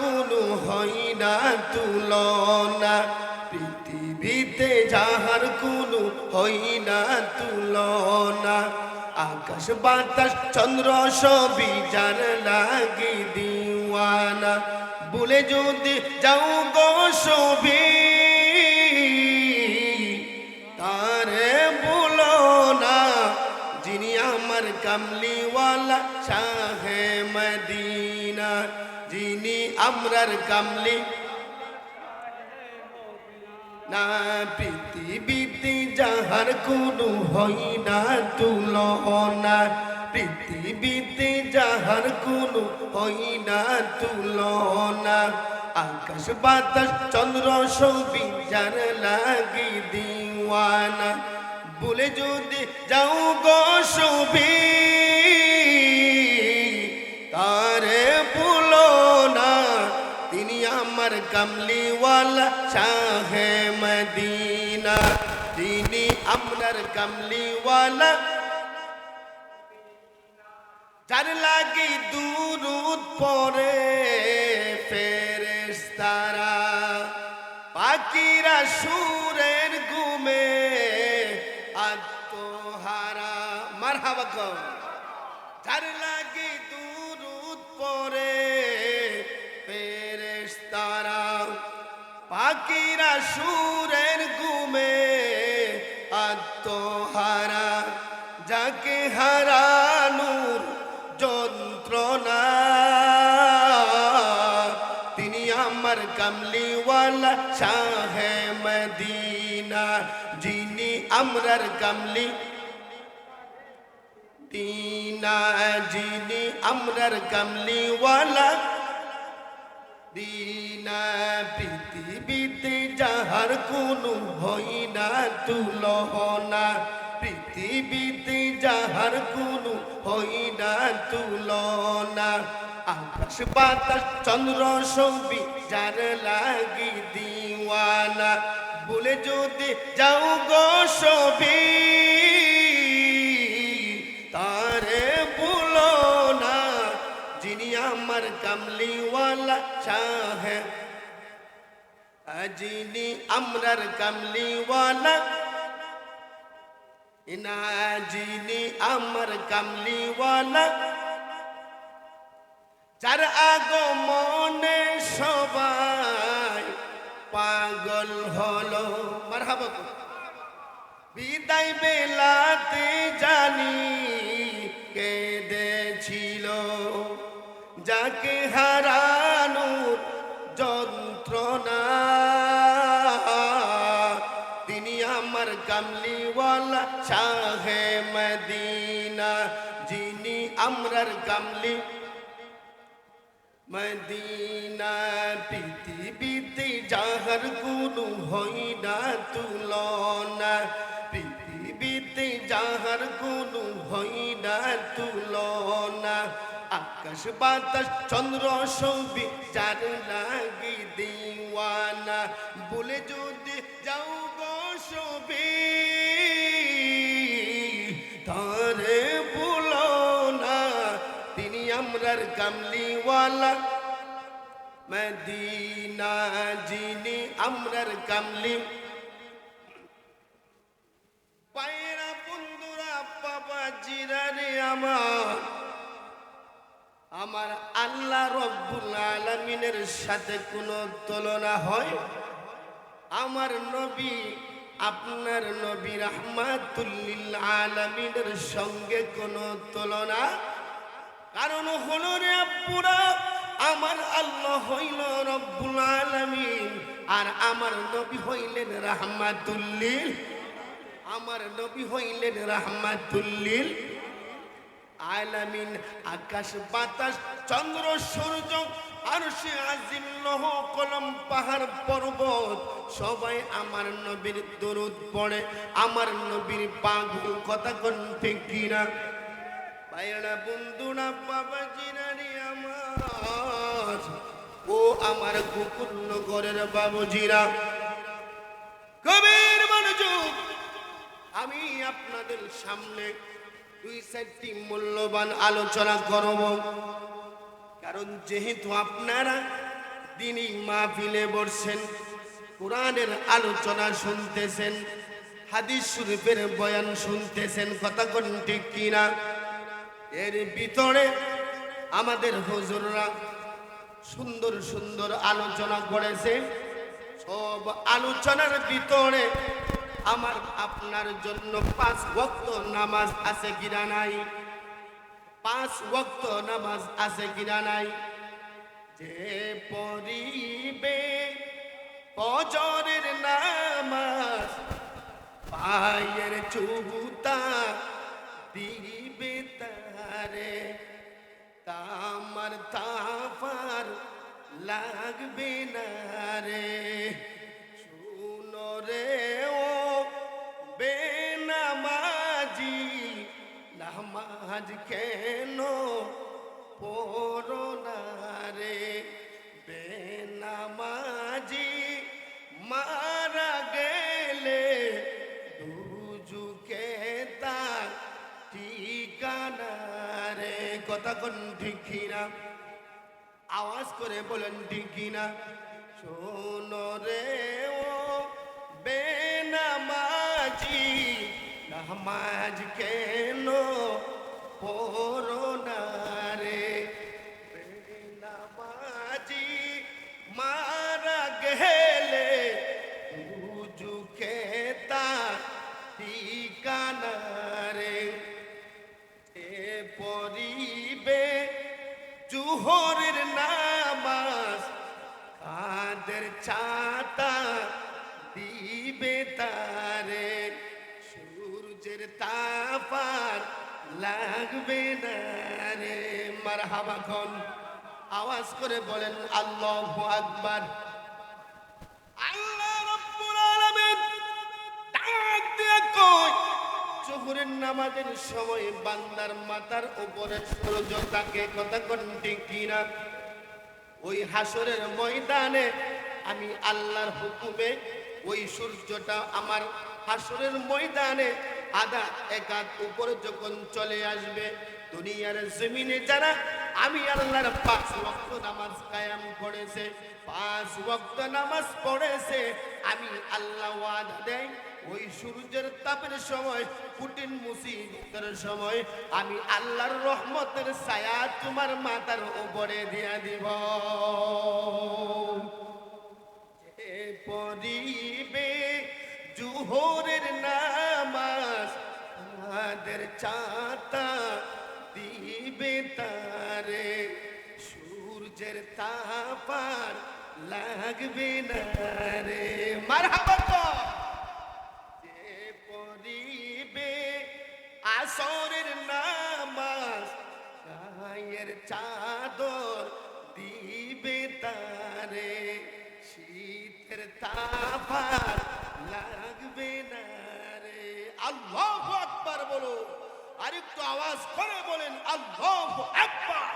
কোনো হয় না তুলনা। পৃথিবীতে যাহার কোনো হয় না তুলনা। আকাশ, বাতাস, চন্দ্র সবই যার লাগে দিওয়ানা। বলে যদি যাও গো সবি, তারে বলো না, যিনি আমার কামলিওয়ালা শাহে আমরার কামলি না পৃথিবীতে যাহার কোনো হই না তুল তুলনা পৃথিবীতে যাহার কোনো হই না তুলনা। আকাশ বাতাস, চন্দ্র সবি যার লাগি দিওয়ানা। বলে যদি যাও গো সবি আমার কামলিওয়ালা শাহে মদিনা, তিনি আমরার কামলিওয়ালা যার লাগি দুরুদ পরে ফেরেশতারা পাখিরা সুরের গুমে আত্মহারা। মারহাবা যার লাগি পাখিরা সুরের গুমে আত্মহারা, যাকে হারানুর যন্ত্রণা। তিনি আমার কামলিওয়ালা শাহে মদিনা, যিনি আমরার কামলি। দিনা, যিনি আমরার কামলিওয়ালা। দিনা পৃথিবীতে যাহার কোনো হই না তুলনা পৃথিবীতে যাহার কোনো হই না তুলনা আকাশ, বাতাস, চন্দ্র সবি যার লাগি দিওয়ানা। বলে যদি যাও গো সবি তারে বলো না। যিনি আমার কামলিওয়ালা, শাহে যিনি আমরার কামলিওয়ালা। যিনি আমার কামলিওয়ালা। যার আগমনে সবাই পাগল হলো। মারহাবা। বিদায় বেলাতে জানি কেঁদেছিল। যাকে হারানোর আমার কামলিওয়ালা শাহে মদিনা, যিনি আমরার কামলি মদিনা পৃথিবীতে যাহার কোনো হই না তুলনা, পৃথিবীতে যাহার কোনো হই না তুলনা। আকাশ, বাতাস, চন্দ্র, সবি, যার লাগি দিওয়ানা আমরার কামলিওয়ালা মদিনা যিনি আমরার কামলি পায়রা বন্ধুরা বাবা জিরারে আমার আমার আল্লাহ রব্বুল আলমিনের সাথে কোনো তুলনা হয় আমার নবী আপনার নবী রহমাতুল্লিল আলমিনের সঙ্গে কোনো তুলনা কারণ হলো রে পুরা আমার আল্লাহ হইল রব্বুল আলমিন, আর আমার নবী হইলেন রহমাতুল্লিল, আমার নবী হইলেন রহমাতুল্লিল আলামিন, আকাশ, বাতাস, চন্দ্র, সূর্য আর সে আজিম, লহ, কলম, পাহাড়, পর্বত, সবাই আমার নবীর দরুদ পড়ে, আমার নবীর পাগল কথা কণ্ঠে কিনা ভাইরা বন্ধুরা বাবা জিরানি আমার। ও আমার কুকুর নগরের বাবুজিরা। কবির মনোযোগ। আমি আপনাদের সামনে দুই চারটি মূল্যবান আলোচনা করব। কারণ যেহেতু আপনারা দিনই মাহফিলে বসছেন, কোরআনের আলোচনা শুনতেছেন, হাদিস শরীফের বয়ান শুনতেছেন, কথা কোন ঠিক কিনা? এর ভিতরে আমাদের হুজুররা সুন্দর সুন্দর আলোচনা করেছে। সব আলোচনার ভিতরে আমার আপনার জন্য পাঁচ ওয়াক্ত নামাজ আছে কিনা নাই? পাঁচ ওয়াক্ত নামাজ আছে কিনা নাই? যে পরিবে ফজরের নামাজ, পায়ের চুহুতা লাগবে না রে। শুনো রে ও বেনামাজি নামাজ কেন আওয়াজ করে বলেন ডিগি না। শোনো রে ও বেনামাজি নামাজ কেন পড়ো না? ছাতা দিবে তারে। সূর্যের তাপার লাগবে না রে। মারহাবা খন আওয়াজ করে বলেন, আল্লাহ আকবার। আল্লাহ ডাক দিয়ে কয়, জোহরের নামাজের সময় বান্দার মাথার উপরে সূর্য তাকে কথা কোন ঠিক কিনা ওই হাসরের ময়দানে আমি আল্লাহর হুকুমে ওই সূর্যটা আমার হাসরের ময়দানে আধা একাত উপরে যখন চলে আসবে, দুনিয়ার জমিনে যারা আমি আল্লাহর পাঁচ ওয়াক্ত নামাজ কায়াম করেছে, পাঁচ ওয়াক্ত নামাজ পড়েছে, আমি আল্লাহ ওয়াদা দেয়, ওই সূর্যের তাপের সময় কুটিন মুসিবতের সময় আমি আল্লাহর রহমতের ছায়া তোমার মাথার উপরে দিয়া দিব। পরিবে জুহরের নামাজ আমাদের চাতা দিবে তারে। সূর্যের তাপার লাগবে না রে। মারহাবা কর। যে পরিবে আসরের নামাজ গায়ের চাদর দিবে তারে। শীতের তাপার লাগবে না রে। আল্লাহ আকবার বলো। আরেকটু আওয়াজ করে বলেন, আল্লাহ আকবার।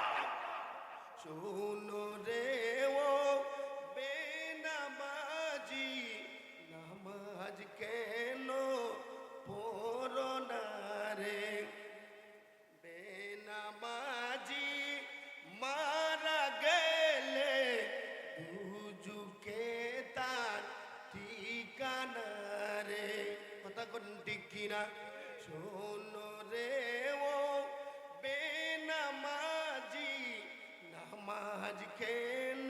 শোনো কিনা শোনো রে ও বেনামাজি নামাজ কেন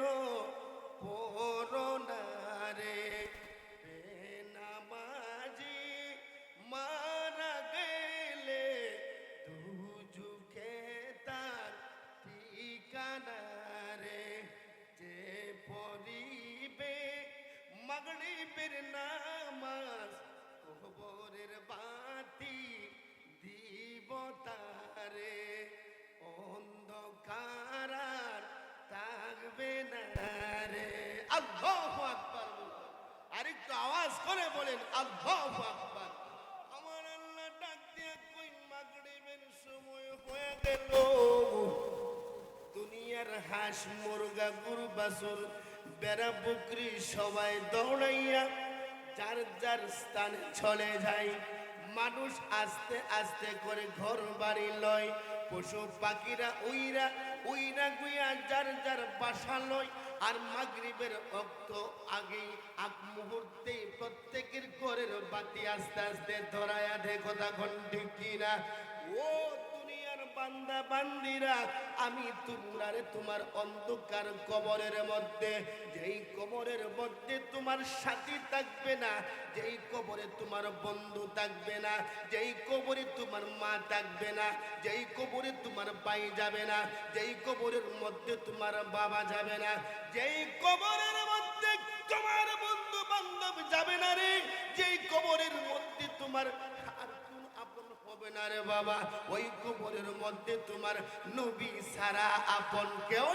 হাঁস মুরগা, গরু, বাছুর, বেড়া, বকরি সবাই দৌড়াইয়া যার যার স্থানে চলে যায়। মানুষ আস্তে আস্তে করে ঘর বাড়ি লয়, পশু পাখিরা উইরা উইরা গুইয়া যার যার বাসা লয়। আর মাগরিবের অক্ত আগেই আগ মুহূর্তেই প্রত্যেকের ঘরের বাতি আস্তে আস্তে ধরায়া দে কথা ঘন্টি কিনা। ও বান্দা বান্দিরা, আমি তোমরারে তোমার অন্ধকার কবরের মধ্যে, যেই কবরের মধ্যে তোমার সাথী থাকবে না, যেই কবরে তোমার বন্ধু থাকবে না, যেই কবরে তোমার মা থাকবে না, যেই কবরে তোমার ভাই যাবে না, যেই কবরের মধ্যে তোমার বাবা যাবে না, যেই কবরের মধ্যে তোমার বন্ধু বান্ধব যাবে না রে, যেই কবরের মধ্যে তোমার হবে না রে বাবা। ওই কবরের মধ্যে তোমার নবী সারা আপন কেউ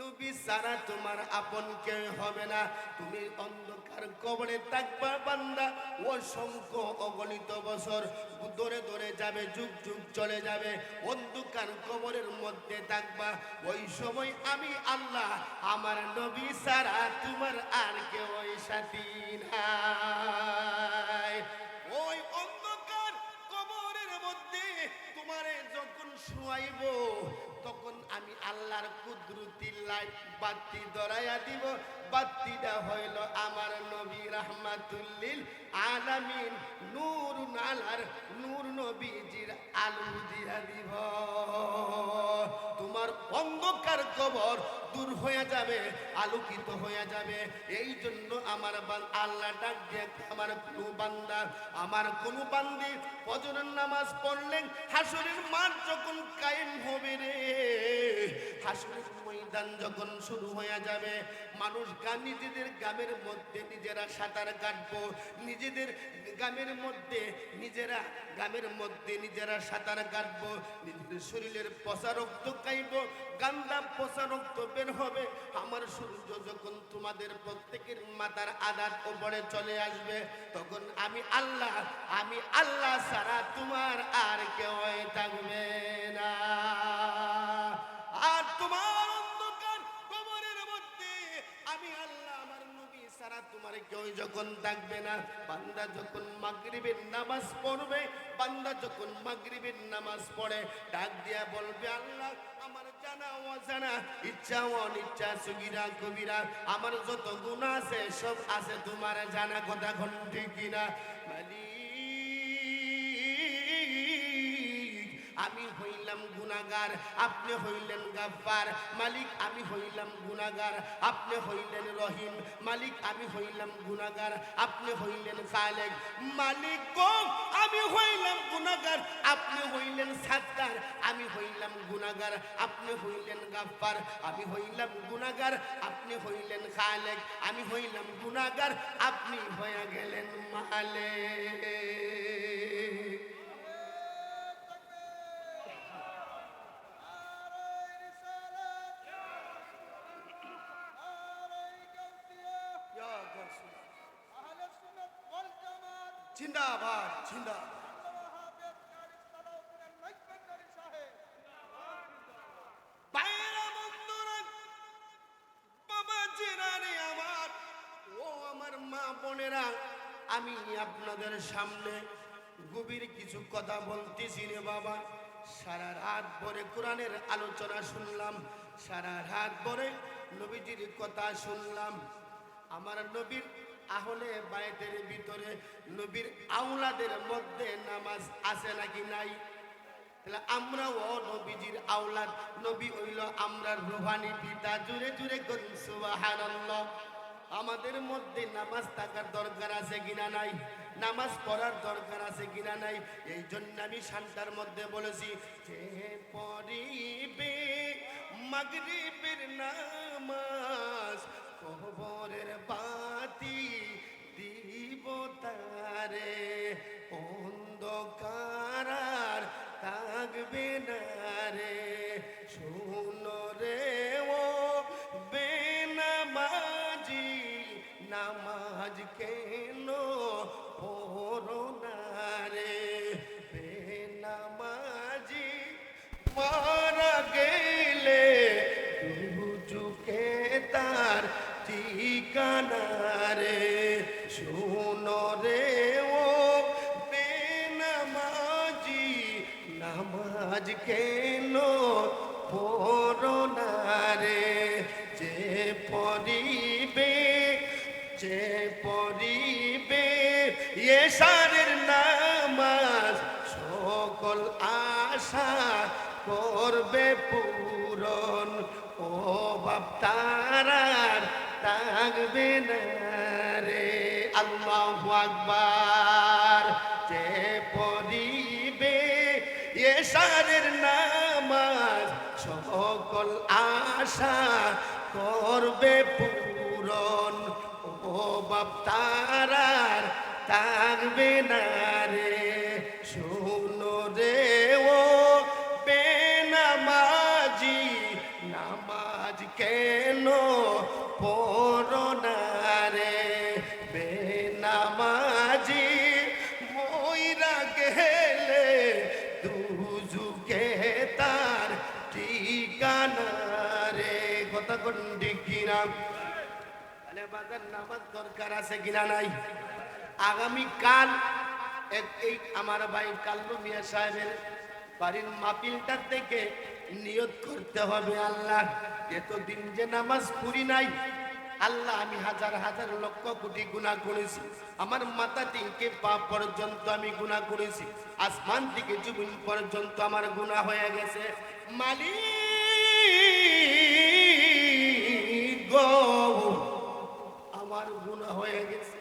নবী সারা তোমার আপন কেউ হবে না। তুমি অন্ধকার কবরে থাকবা বান্দা। অসংখ্য অগণিত বছর দূরে দূরে যাবে, যুগ যুগ চলে যাবে। অন্ধকার কবরের মধ্যে থাকবা। ওই সময় আমি আল্লাহ, আমার নবী সারা তোমার আর কেউ সাথী নাই। শুয়াইব তখন আমি আল্লাহর কুদরতি লাইট বাতি ধরাইয়া দিব। বাতিটা হইল আমার নবী রাহমাতুল্লিল আলামিন। নূর নালার নূর নবীজির আলু দিয়া দিব তোমার অন্ধকার কবর দূর হয়ে যাবে, আলোকিত হয়ে যাবে। এই জন্য আমার আল্লাহ ডাক আমার কোনো বান্দা, আমার কোনো বান্দি ফজরের নামাজ পড়লেন, হাসুরের মাঠ যখন কায়েম হবে রে। হাসুরের ময়দান যখন শুরু হয়ে যাবে, মানুষ নিজেদের গ্রামের মধ্যে নিজেরা সাঁতার কাটবো, নিজেদের গ্রামের মধ্যে নিজেরা গ্রামের মধ্যে নিজেরা সাঁতার কাটবো, নিজেদের শরীরের পচা রক্ত খাইব, গান্দা পচা রক্ত বের হবে। আমার সূর্য যখন তোমাদের প্রত্যেকের মাথার আদার ওপরে চলে আসবে, তখন আমি আল্লাহ আমি আল্লাহ সারা তোমার আর কেউ থাকবে না। সারা কেউ যখন থাকবে না, বান্দা যখন মাগরিবের নামাজ পড়বে, বান্দা যখন মাগরিবের নামাজ পড়ে, ডাক দিয়া বলবে, আল্লাহ, আমার জানা অজানা, ইচ্ছা অনিচ্ছা, সুগিরা কবিরা, আমার যত গুণ আছে, সব আছে, তোমার জানা কথা ঘন্টে কিনা? মালিক আমি হইলাম গুনাগার আপনি হইলেন গাফফার। মালিক, আমি হইলাম গুনাগার আপনি হইলেন রহিম। মালিক, আমি হইলাম গুনাগার আপনি হইলেন খালেক। মালিক গো, আমি হইলাম গুনাগার আপনি হইলেন সাত্তার আমি হইলাম গুনাগার আপনি হইলেন গাফফার। আমি হইলাম গুনাগার আপনি হইলেন খালেক। আমি হইলাম গুনাগার আপনি হয়ে গেলেন মালিক। জিন্দাবাদ জিন্দাবাদ। আমি আপনাদের সামনে গভীর কিছু কথা বলতেছি রে বাবা। সারা রাত ভরে কোরআনের আলোচনা শুনলাম, সারা রাত ভরে নবীজির কথা শুনলাম। আমার নবীর আহলে বায়তের ভিতরে নবীর আওলাদের মধ্যে নামাজ আছে নাকি নাই? তাহলে আমরাও নবীজির আওলাদ, নবী হইল আমরা রুহানি পিতা, জুড়ে জুড়ে করি, সুবহানাল্লাহ। আমাদের মধ্যে নামাজ থাকার দরকার আছে কিনা নাই? নামাজ পড়ার দরকার আছে কিনা নাই? এই জন্য আমি শান্তার মধ্যে বলেছি পরিবে মাগরিবের নামাজ কবরের বাতি দিব তারে। অন্ধকার থাকবে না রে। থাকবে না রে আল্লাহ আকবার। যে পরিবে এসারের নামাজ, সকল আশা করবে পূরণ। ও বাপ তারার থাকবে না রে শুনো বাজার নামাজ দরকার আছে কিনা নাই? আগামী কাল এই আমার ভাই কাল্লু মিয়া সাহেবের বাড়ির মাপিলটা থেকে নিয়ত করতে হবে আল্লাহ। এতদিন যে নামাজ পড়ি নাই, আল্লাহ আমি হাজার হাজার লক্ষ কোটি গুণা করেছি। আমার মাথা থেকে পা পর্যন্ত আমি গুণা করেছি। আসমান থেকে জুবিন পর্যন্ত আমার গুণা হয়ে গেছে। মালিক গো। হয়ে গেছে।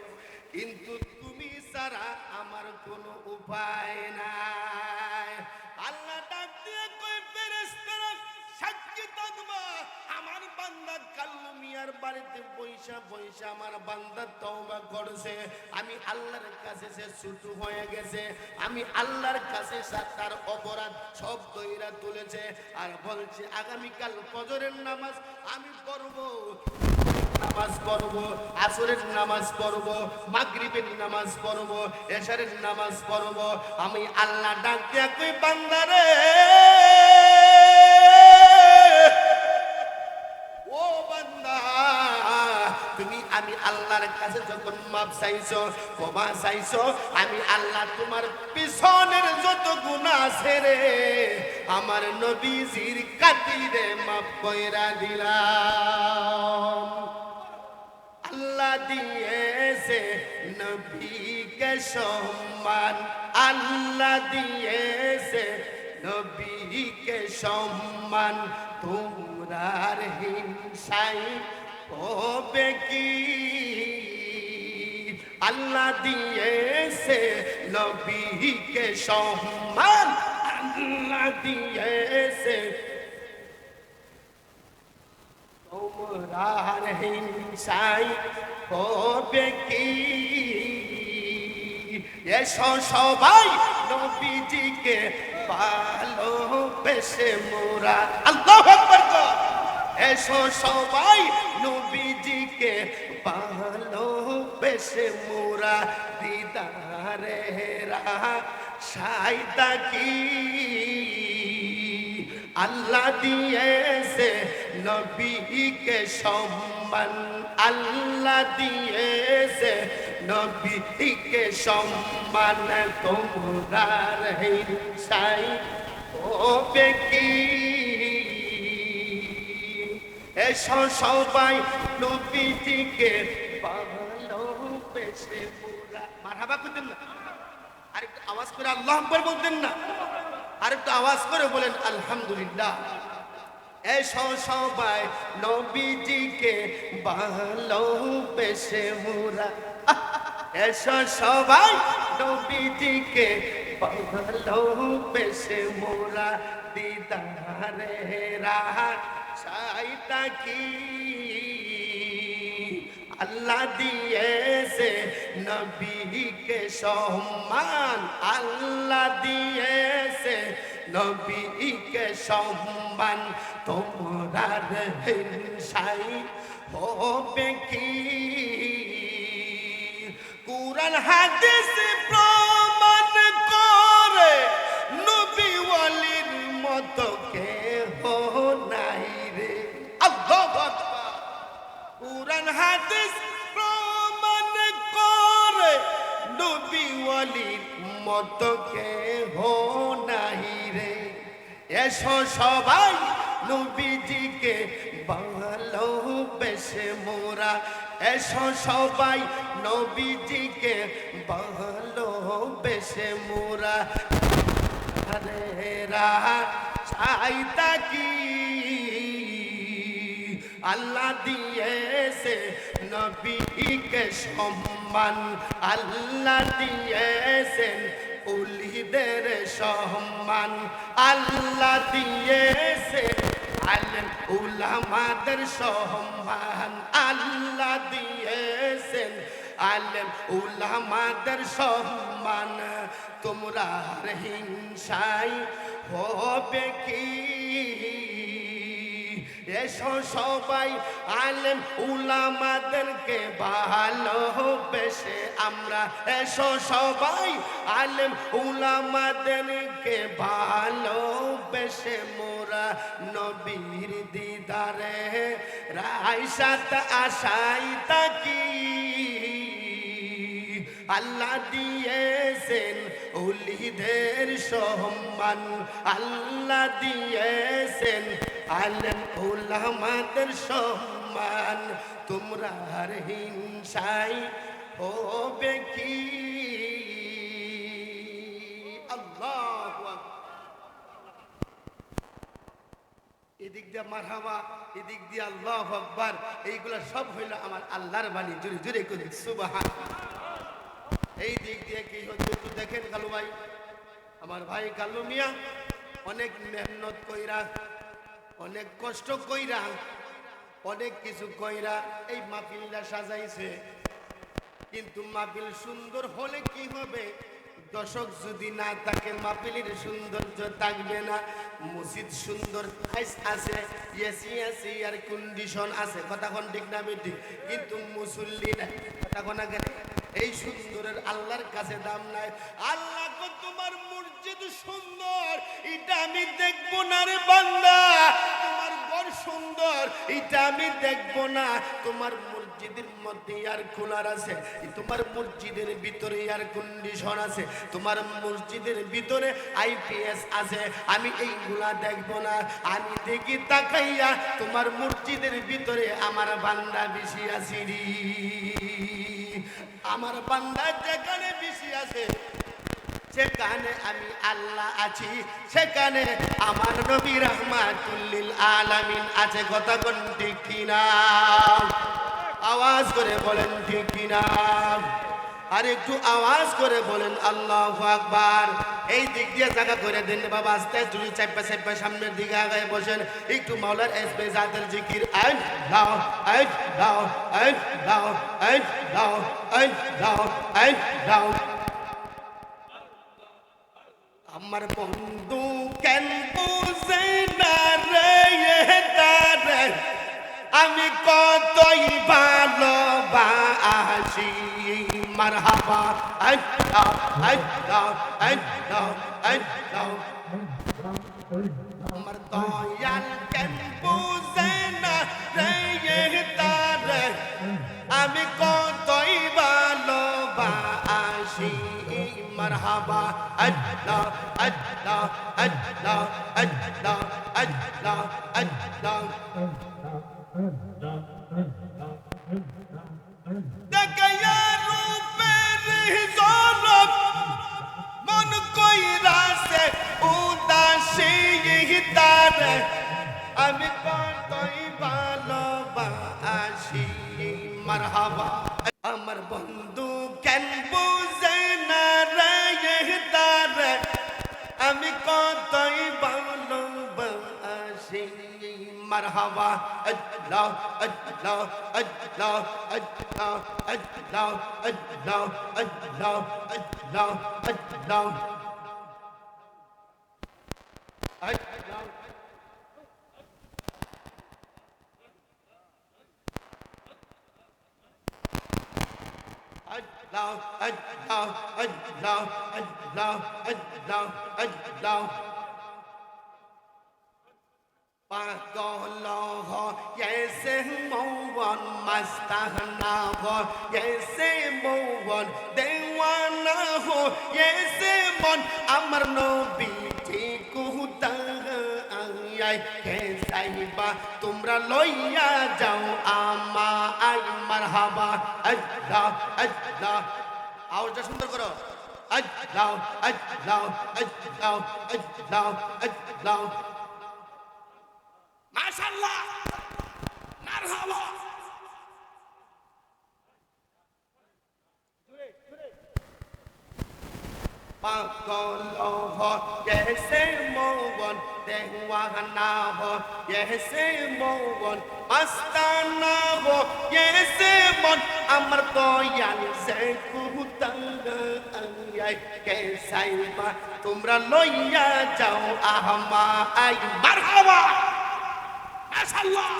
কিন্তু তুমি ছাড়া আমার কোনো উপায় নাই। আল্লাহ ডাক দিয়ে কই ফেরেশতারা, সাক্ষী থাকবা। আমার বান্দা কাল্লু মিয়ার বাড়িতে বৈশা বৈশা আমার বান্দা তওবা করছে। আমি আল্লাহর কাছে সে ছুটু হয়ে গেছে। আমি আল্লাহর কাছে তার অপরাধ সব দইরা তুলেছে। আর বলছে, আগামীকাল ফজরের নামাজ আমি পড়ব। নামাজ পড়ব, আসরের নামাজ পড়ব, মাগরিবের নামাজ পড়ব, এশারের নামাজ পড়ব। আমি আল্লাহ ডাক দিয়া কই বান্দারে ও বান্দা, তুমি আমি আল্লাহর কাছে যখন মাপ চাইছো, ক্ষমা চাইছো, আমি আল্লাহ তোমার পিছনের যত গুণা আছে রে, আমার নবীজির কাতিরে মাপ কইরা দিলাম। দিয়েছে নবীকে সম্মান। আল্লাহ দিয়েছে নবীকে সম্মান। তোমরার হিংসাই হবে কি? আল্লাহ দিয়েছে নবীকে সম্মান। আল্লাহ দিয়েছে তোমরার হিংসাই হবে কি? এসো সবাই নবীজিকে ভালোবেসে মোরা। আল্লাহ আকবার। এসো সবাই নবীজিকে ভালোবেসে মোরা। দিদারে রাহা সাইদা কি? আল্লাহ দিয়েছে নবীকে সম্মান। আল্লাহ দিয়েছে নবীকে সম্মান। তোমরার হিংসাই হবে কি? এসো সবাই নবীজিকে ভালোবেসে মোরা মারহাবা করতেন না। আরেকটু আওয়াজ করে আল্লাহ বলতেন না। আরেকটু আওয়াজ করে বলেন, আলহামদুলিল্লাহ। এসো সবাই, নবীজিকে ভালোবেসে মোরা! এসো সবাই, নবীজিকে ভালোবেসে মোরা দিদারে রাহা সাইতা কি? আল্লাহ দিয়েছে নবীকে সম্মান। আল্লাহ দিয়েছে নবীকে সম্মান। তোমরার হিংসাই হবে কি? কুরআন হাদিস হাদিস প্রমাণ করে নবী ওয়ালির মতো কে হো নাই রে এসো সবাই নবীজিকে ভালোবেসে মোরা এসো সবাই নবীজিকে ভালোবেসে মোরা আরে রা চাইতা কি আল্লাহ দিয়েছে নবীকে সম্মান। আল্লাহ দিয়েছেন উলিদের সম্মান। আল্লাহ দিয়েছে আলেম উলামাদের সম্মান। আল্লাহ দিয়েছেন আলেম উলামাদের সম্মান। তোমরা হিংসাই হবে কি? এসো সবাই আলেম উলামাদেরকে ভালোবেসে আমরা। এসো সবাই আলেম উলামাদেরকে ভালোবেসে মোরা নবীর দিদারে। রাইসাত আশাই তাকি আল্লাহ দিয়েছেন উলিদের সম্মান। আল্লাহ দিয়েছেন আলেম উলামাদের সম্মান, তোমরা আর হিংসাই হবে কি? আল্লাহ এদিক দিয়ে মারহাবা, এদিক দিয়ে আল্লাহ আকবার, এইগুলা সব হইল আমার আল্লাহর বাণী জুড়ে জুড়ে করে, সুবাহান। এই দিক দিয়ে কি হচ্ছে একটু দেখেন কালু ভাই। আমার ভাই কালু মিয়া অনেক মেহনত কইরা অনেক কষ্ট কইরা, অনেক কিছু কইরা এই মাহফিলটা সাজাইছে। কিন্তু মাহফিল সুন্দর হলে কি হবে? দর্শক যদি না থাকে, মাহফিলের সৌন্দর্য থাকবে না। মসজিদ সুন্দর আছে এসি এসি আর কন্ডিশন আছে। কথা ঠিক না বেটি কিন্তু মুসল্লি নাই কথা কোন এই সুন্দরের আল্লাহর কাছে দাম নাই। আল্লাহ তোমার মসজিদ সুন্দর, এটা আমি দেখব না রে বান্দা। তোমার ঘর সুন্দর, এটা আমি দেখব না। তোমার মসজিদের মধ্যে এয়ার কুলার আছে, তোমার মসজিদের ভিতরে এয়ার কন্ডিশন আছে, তোমার মসজিদের ভিতরে আইপিএস আছে। আমি এইগুলা দেখব না। আমি দেখি তাকাইয়া, তোমার মসজিদের ভিতরে আমার বান্দা বেশি আছি। আমার বান্দা যেখানে বেশি আছে, সেখানে আমি আল্লাহ আছি। সেখানে আমার নবী রহমাতুল্লিল আলামিন আছে, কথা কোন ঠিক কিনা? আওয়াজ করে বলেন ঠিক কিনা? আর একটু আওয়াজ করে বলেন, আল্লাহ আকবার। এই দিক দিয়ে জায়গা করে দেন বাবা, আস্তে দুই চাপা চাপা সামনের দিকে আগায় বসেন। একটু মাওলার এসবে জাতের জিকির আই দাও আই দাও আই দাও আই দাও আই দাও আই দাও। আমার বন্ধু কেন বুঝে না রে আমি কতই ভালোবাসি। মারহাবা, আই দাও আই দাও আই দাও আই দাও আমার দয়াল কেম্পুজে না রে তারে, আমি কতই ভালো বা আসি। মারহাবা, আই দাও আই দাও আই দাও আই দাও আই দাও আই দাও মারহাবা আল্লাহ আল্লাহ আল্লাহ আল্লাহ আল্লাহ আল্লাহ আল্লাহ আল্লাহ আল্লাহ আল্লাহ Allah, Allah, Allah, Allah, Allah, Allah. পাগল এসে মৌবন মস্তানা হো এসে মৌবন দেওয়ানা হো এসে মন আমার নবী কুহুতা আই কে সাইবা তোমরা লইয়া যাও আমা আই মারহাবা আল্লাহ আল্লাহ আওয়াজটা সুন্দর করো আল্লাহ আল্লাহ আল্লাহ আল্লাহ আল্লাহ মাশাআল্লাহ। মারহাবা। পাগল হয়েছে মৌবন দেওয়ানা হয়েছে মৌবন, আস্তানা হয়েছে মন, আমার দয়াল সে কুহুতাঙ্গা কে সাইবা তোমরা লইয়া যাও আহমা আই। মারহাবা। মাশাআল্লাহ।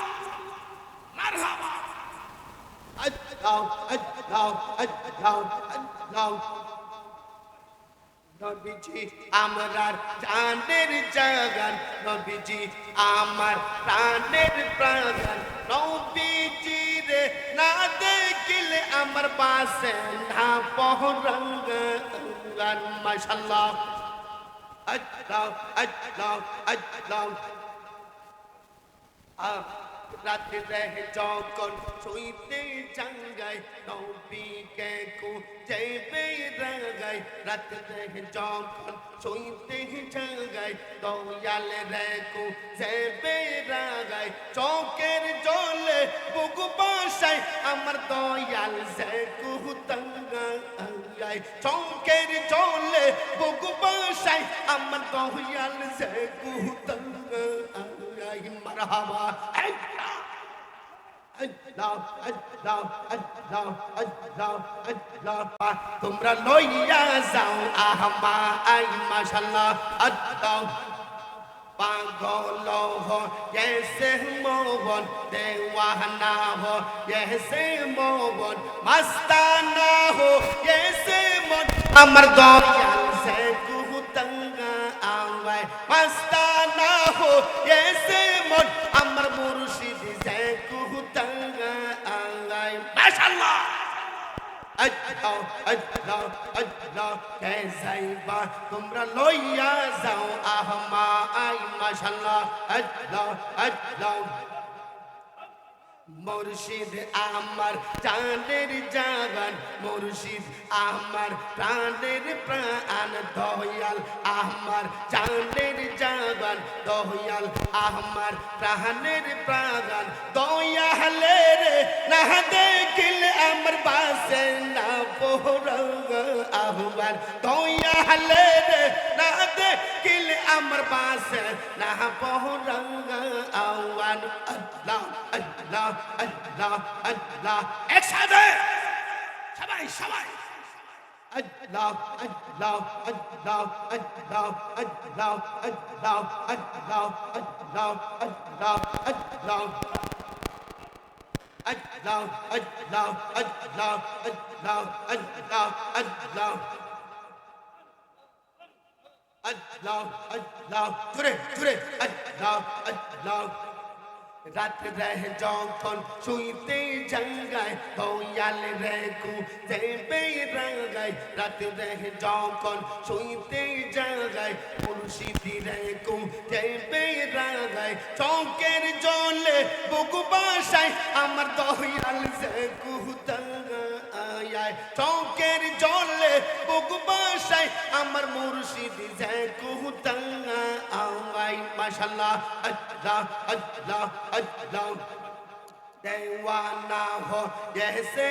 মারহাবা। আজ নাও আজ নাও আজ নাও আজ নাও নবীজি আমার প্রাণের জাগান, নবীজি আমার প্রাণের প্রাগান। নবীজি রে, না দেখিলে আমার পাশে না পহরঙ্গ মাশাল্লাহ আজ নাও আজ নাও আজ নাও রাতে রহে যখন শুইতে জাঙ্গাই নবীকে কু যাইবে রাগাই রাতে রহে যখন শুইতে জাঙ্গাই দয়াল রে কু যাইবে রাগাই চৌকের জলে বুক বাসাই আমার দয়াল সে কু তঙ্গা আই চৌকের জলে বুক বাসাই আমার দয়াল সে কু তঙ্গা আল্লাহ তোমরা লইয়া যাও আহমা, আই মাশাল্লাহ, আল্লাহ। পাগল হো, এসে মোহন দেওয়ানা হো, এসে মোহন মস্তানা হো, এসে মন আমার দয়াল আল্লাহ আল্লাহ আল্লাহ কে যাইবা? তোমরা লইয়া যাও আহমা আই মাশাল্লাহ আল্লাহ আল্লাহ। মুর্শিদ আমার চাঁদের জাগান। মুর্শিদ আমার প্রাণের প্রাণ। দয়াল আমার চাঁদের জাগান। দয়াল আমার প্রাণের প্রাণ। দয়ালে রে, না দেখিলে আমার বাসে না পোহরঙ্গ আহ্বান। দয়ালে রে, না দেখিলে আমার বাসে না পোহরঙ্গ আহ্বান। আল্লাহ আল্লাহ আল্লাহ একসাথে সবাই সবাই Allah, Allah, Allah, Allah, Allah, Allah, Allah, Allah, Allah, Allah. Allah, Allah, Allah, Allah, Allah, Allah. Allah, Allah, ঘুরে ঘুরে Allah, Allah. রাত রহ যখন শুইতে জঙ্গায় দয়াল রে কু দেবে রাগায়। রাত রহ যখন শুইতে জঙ্গায় মুর্শিদি রে কু দেবে রাগায়। চৌকের জলে বুক বাসায়, আমার দয়াল সে কুহতাঙ্গা যায়, চৌকের জলে বুক বাসায় আমার মুর্শিদ যায় কুহতাল্লা আওয়াই মাশাল্লাহ আল্লাহ আল্লাহ আল্লাহ। দেওয়ানা হো জেসে